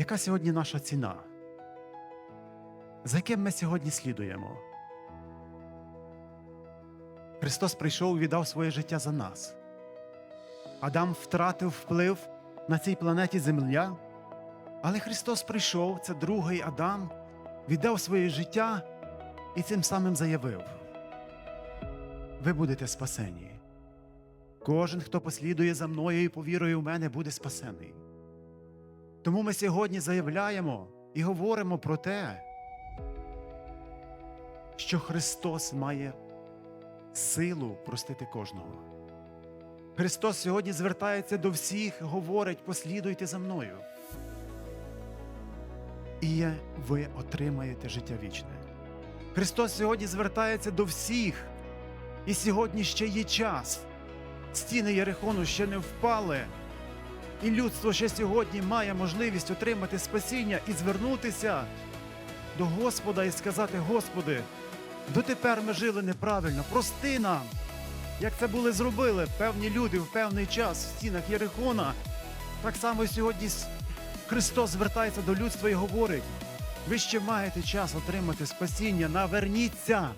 Яка сьогодні наша ціна? За яким ми сьогодні слідуємо? Христос прийшов і віддав своє життя за нас. Адам втратив вплив на цій планеті Земля, але Христос прийшов, це другий Адам, віддав своє життя і цим самим заявив: Ви будете спасені. Кожен, хто послідує за мною і повірує в мене, буде спасений. Тому ми сьогодні заявляємо і говоримо про те, що Христос має силу простити кожного. Христос сьогодні звертається до всіх, говорить: послідуйте за мною. І ви отримаєте життя вічне. Христос сьогодні звертається до всіх, і сьогодні ще є час. Стіни Єрихону ще не впали, і людство ще сьогодні має можливість отримати спасіння і звернутися до Господа і сказати: Господи, дотепер ми жили неправильно, прости нам, як це були зробили певні люди в певний час в стінах Єрихона. Так само сьогодні Христос звертається до людства і говорить: ви ще маєте час отримати спасіння, наверніться.